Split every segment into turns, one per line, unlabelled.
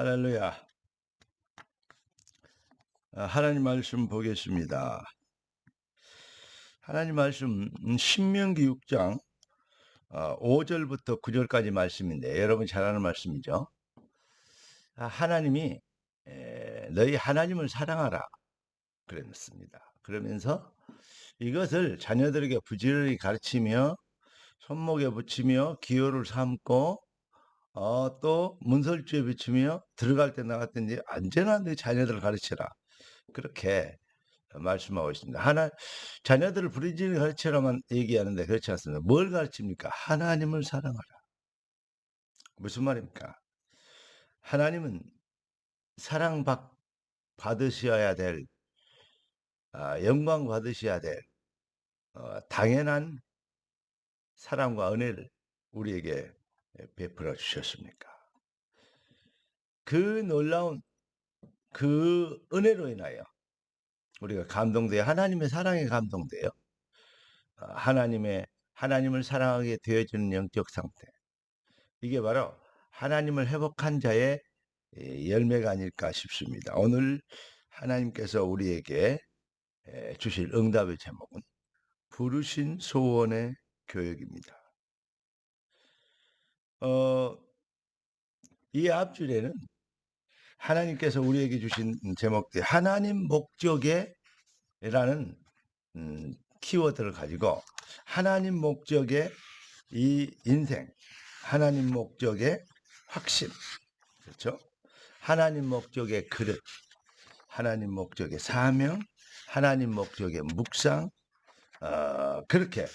할렐루야. 아, 하나님 말씀 보겠습니다. 하나님 말씀 음, 신명기 6장 5절부터 9절까지 말씀인데 여러분 잘 아는 말씀이죠. 아, 하나님이 에, 너희 하나님을 사랑하라 그랬습니다. 그러면서 이것을 자녀들에게 부지런히 가르치며 손목에 붙이며 기호를 삼고 어, 또 문설주에 비추며 들어갈 때 나갈 때 이제 언제나 내 자녀들을 가르쳐라. 그렇게 말씀하고 있습니다. 하나 자녀들을 부르짖는 가르치라만 얘기하는데 그렇지 않습니다. 뭘 가르칩니까? 하나님을 사랑하라. 무슨 말입니까? 하나님은 사랑받 받으셔야 될 아, 영광 받으셔야 될 어, 당연한 사랑과 은혜를 우리에게 베풀어 주셨습니까? 그 놀라운 그 은혜로 인하여 우리가 감동되어 하나님의 사랑에 감동되어 어, 하나님의 하나님을 사랑하게 되어지는 영적 상태. 이게 바로 하나님을 회복한 자의 열매가 아닐까 싶습니다. 오늘 하나님께서 우리에게 주실 응답의 제목은 부르신 소원의 교육입니다. 어, 이 앞줄에는 하나님께서 우리에게 주신 제목들 하나님 목적에 라는 음, 키워드를 가지고 하나님 목적의 이 인생, 하나님 목적의 확신, 그렇죠? 하나님 목적의 그릇, 하나님 목적의 사명, 하나님 목적의 묵상, 어, 그렇게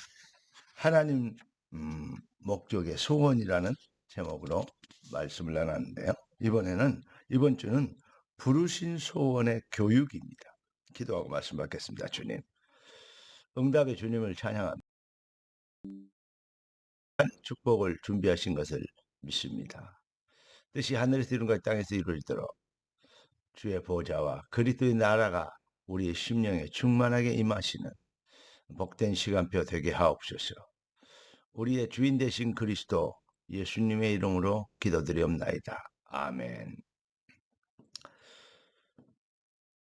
하나님 음, 목적의 소원이라는 제목으로 말씀을 나눴는데요. 이번에는 이번 주는 부르신 소원의 교육입니다. 기도하고 말씀 받겠습니다. 주님. 응답의 주님을 찬양합니다. 축복을 준비하신 것을 믿습니다. 뜻이 하늘에서 이룬 것 땅에서 이루어지도록 주의 보좌와 그리스도의 나라가 우리의 심령에 충만하게 임하시는 복된 시간표 되게 하옵소서. 우리의 주인 되신 그리스도 예수님의 이름으로 기도드리옵나이다. 아멘.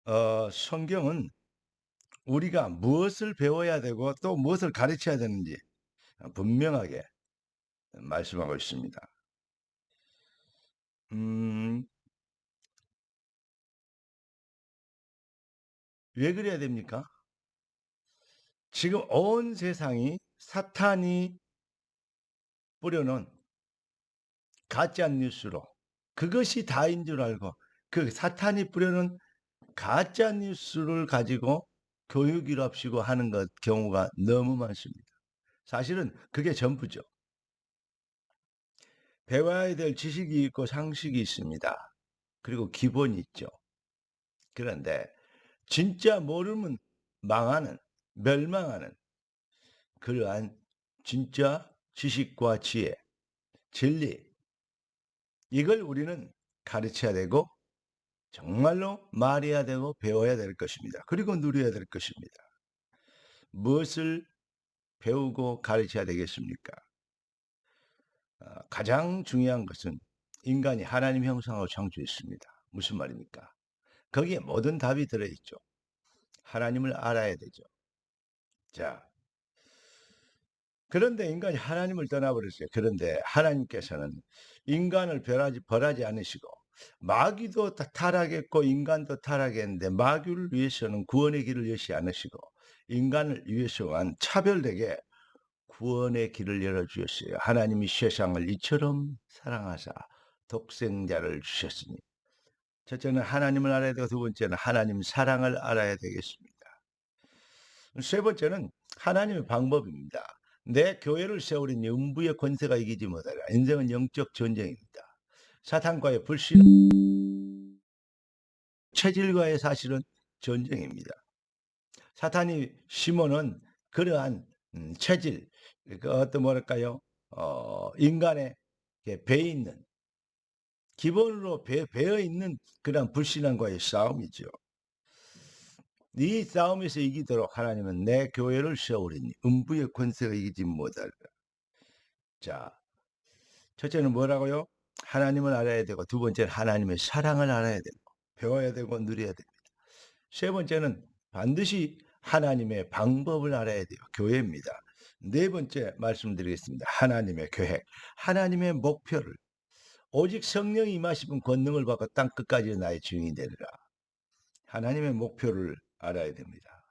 어, 성경은 우리가 무엇을 배워야 되고 또 무엇을 가르쳐야 되는지 분명하게 말씀하고 있습니다. 음, 왜 그래야 됩니까? 지금 온 세상이 사탄이 뿌려놓은 가짜 뉴스로 그것이 다인 줄 알고 그 사탄이 뿌려놓은 가짜 뉴스를 가지고 교육이랍시고 하는 것 경우가 너무 많습니다. 사실은 그게 전부죠. 배워야 될 지식이 있고 상식이 있습니다. 그리고 기본이 있죠. 그런데 진짜 모르면 망하는, 멸망하는 그러한 진짜 지식과 지혜, 진리, 이걸 우리는 가르쳐야 되고 정말로 말해야 되고 배워야 될 것입니다. 그리고 누려야 될 것입니다. 무엇을 배우고 가르쳐야 되겠습니까? 아, 가장 중요한 것은 인간이 하나님 형상으로 창조했습니다. 무슨 말입니까? 거기에 모든 답이 들어있죠. 하나님을 알아야 되죠. 자, 그런데 인간이 하나님을 떠나버렸어요. 그런데 하나님께서는 인간을 벌하지, 벌하지 않으시고 마귀도 타락했고 인간도 타락했는데 마귀를 위해서는 구원의 길을 여시 않으시고 인간을 위해서만 차별되게 구원의 길을 열어주셨어요. 하나님이 세상을 이처럼 사랑하사 독생자를 주셨으니 첫째는 하나님을 알아야 되고 두 번째는 하나님 사랑을 알아야 되겠습니다. 세 번째는 하나님의 방법입니다. 내 교회를 세우린 음부의 권세가 이기지 못하라. 인생은 영적 전쟁입니다. 사탄과의 불신, 체질과의 사실은 전쟁입니다. 사탄이 심어놓은 그러한 음, 체질, 그 어떤 뭐랄까요, 어, 인간의 배 있는 기본으로 배, 배어 있는 그런 불신앙과의 싸움이죠. 이 싸움에서 이기도록 하나님은 내 교회를 세우리니 음부의 권세가 이기지 못할까. 자, 첫째는 뭐라고요? 하나님을 알아야 되고 두 번째는 하나님의 사랑을 알아야 되고 배워야 되고 누려야 됩니다. 세 번째는 반드시 하나님의 방법을 알아야 돼요. 교회입니다. 네 번째 말씀드리겠습니다. 하나님의 계획, 하나님의 목표를 오직 성령이 임하시면 권능을 받고 땅 끝까지 나의 주인이 되리라. 하나님의 목표를 알아야 됩니다.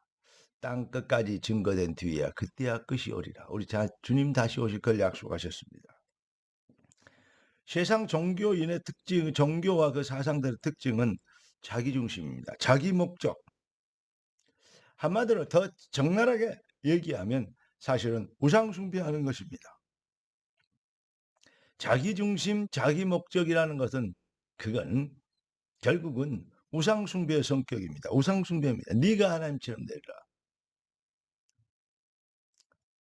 땅 끝까지 증거된 뒤에야 그때야 끝이 오리라. 우리 자, 주님 다시 오실 걸 약속하셨습니다. 세상 종교인의 특징, 종교와 그 사상들의 특징은 자기 중심입니다. 자기 목적. 한마디로 더 적나라하게 얘기하면 사실은 우상 숭배하는 것입니다. 자기 중심, 자기 목적이라는 것은 그건 결국은 우상 숭배의 성격입니다. 우상 숭배입니다. 네가 하나님처럼 되리라.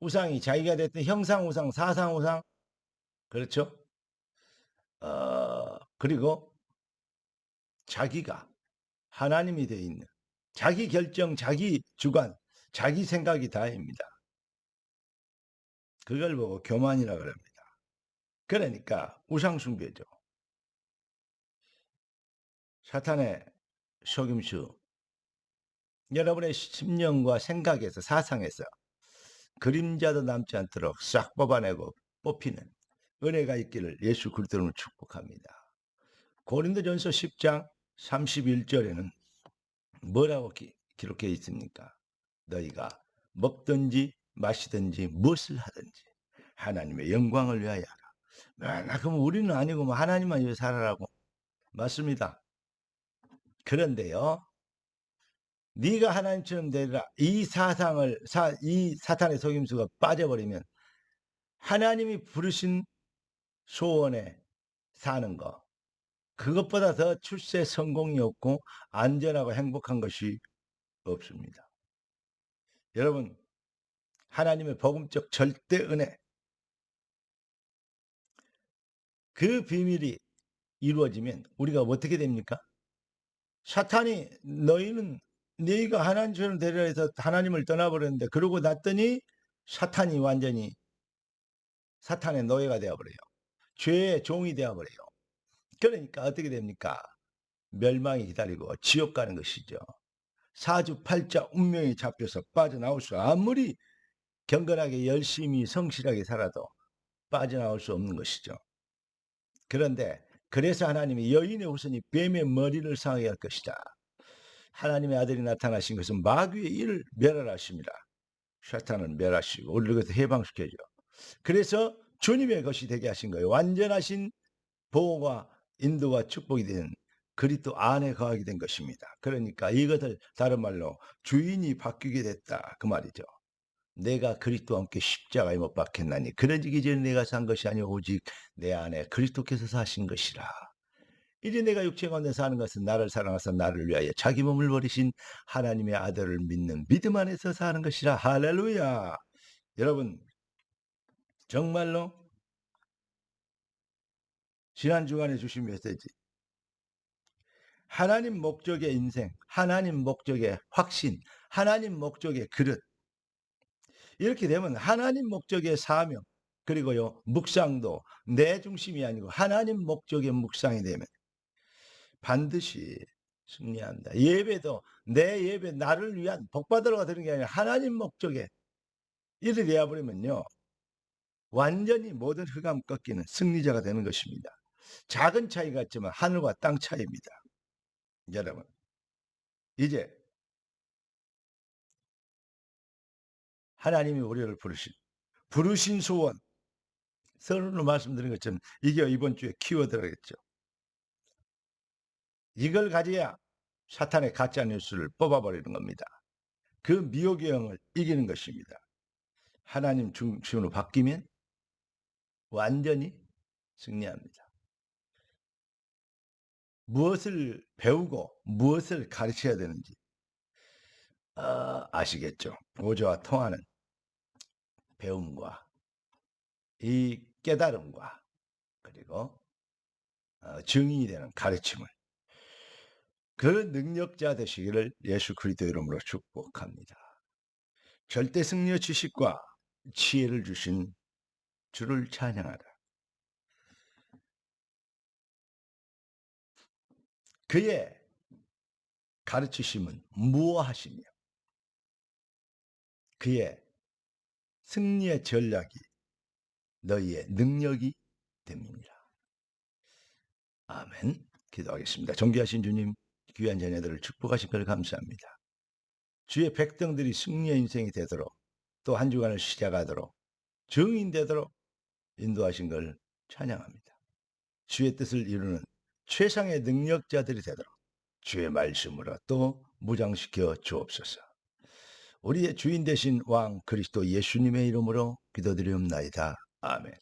우상이 자기가 됐든 형상 우상, 사상 우상 그렇죠? 어, 그리고 자기가 하나님이 되어 있는 자기 결정, 자기 주관, 자기 생각이 다입니다. 그걸 보고 교만이라 그럽니다. 그러니까 우상숭배죠. 사탄의 속임수. 여러분의 심령과 생각에서 사상에서 그림자도 남지 않도록 싹 뽑아내고 뽑히는 은혜가 있기를 예수 그리스도로 축복합니다. 고린도전서 10장 31절에는 뭐라고 기, 록되어 있습니까? 너희가 먹든지 마시든지 무엇을 하든지 하나님의 영광을 위하여 하라. 아, 그럼 우리는 아니고 뭐 하나님만 위해 살아라고 맞습니다. 그런데요. 네가 하나님처럼 되리라. 이 사상을 사, 이 사탄의 속임수가 빠져버리면 하나님이 부르신 소원에 사는 거 그것보다 더 출세 성공이 없고 안전하고 행복한 것이 없습니다. 여러분 하나님의 복음적 절대 은혜 그 비밀이 이루어지면 우리가 어떻게 됩니까? 사탄이 너희는 네가 하나님처럼 되려 해서 하나님을 떠나버렸는데 그러고 났더니 사탄이 완전히 사탄의 노예가 되어버려요. 죄의 종이 되어버려요. 그러니까 어떻게 됩니까? 멸망이 기다리고 지옥 가는 것이죠. 사주팔자 운명이 잡혀서 빠져나올 수 아무리 경건하게 열심히 성실하게 살아도 빠져나올 수 없는 것이죠. 그런데 그래서 하나님이 여인의 후손이 뱀의 머리를 상하게 할 것이다. 하나님의 아들이 나타나신 것은 마귀의 일을 멸하십니다. 샤탄은 멸하시고 우리를 그래서 해방시켜줘. 그래서 주님의 것이 되게 하신 거예요. 완전하신 보호와 인도와 축복이 된 그리스도 안에 거하게 된 것입니다. 그러니까 이것을 다른 말로 주인이 바뀌게 됐다 그 말이죠. 내가 그리스도와 함께 십자가에 못 박혔나니 그러기 전에 내가 산 것이 아니오 오직 내 안에 그리스도께서 사신 것이라. 이제 내가 육체 가운데 사는 것은 나를 사랑하사 나를 위하여 자기 몸을 버리신 하나님의 아들을 믿는 믿음 안에서 사는 것이라. 할렐루야. 여러분 정말로 지난 주간에 주신 메시지 하나님 목적의 인생, 하나님 목적의 확신, 하나님 목적의 그릇 이렇게 되면 하나님 목적의 사명, 그리고요, 묵상도 내 중심이 아니고 하나님 목적의 묵상이 되면 반드시 승리한다. 예배도 내 예배, 나를 위한 복받으러가 되는 게 아니라 하나님 목적에 이래 되어버리면요. 완전히 모든 흑암 꺾이는 승리자가 되는 것입니다. 작은 차이 같지만 하늘과 땅 차이입니다. 여러분, 이제 하나님이 우리를 부르신 부르신 소원 서론으로 말씀드린 것처럼 이게 이번 주에 키워드라겠죠. 이걸 가져야 사탄의 가짜 뉴스를 뽑아버리는 겁니다. 그 미혹의 영을 이기는 것입니다. 하나님 중심으로 바뀌면 완전히 승리합니다. 무엇을 배우고 무엇을 가르쳐야 되는지 어, 아시겠죠? 보조와 통하는 배움과 이 깨달음과 그리고 어, 증인이 되는 가르침을 그 능력자 되시기를 예수 그리스도 이름으로 축복합니다. 절대 승리의 지식과 지혜를 주신 주를 찬양하라. 그의 가르치심은 무어하시며 그의 승리의 전략이 너희의 능력이 됩니다. 아멘. 기도하겠습니다. 존귀하신 주님, 귀한 자녀들을 축복하신 걸 감사합니다. 주의 백성들이 승리의 인생이 되도록 또 한 주간을 시작하도록 증인되도록 인도하신 걸 찬양합니다. 주의 뜻을 이루는 최상의 능력자들이 되도록 주의 말씀으로 또 무장시켜 주옵소서. 우리의 주인 되신 왕 그리스도 예수님의 이름으로 기도드리옵나이다. 아멘.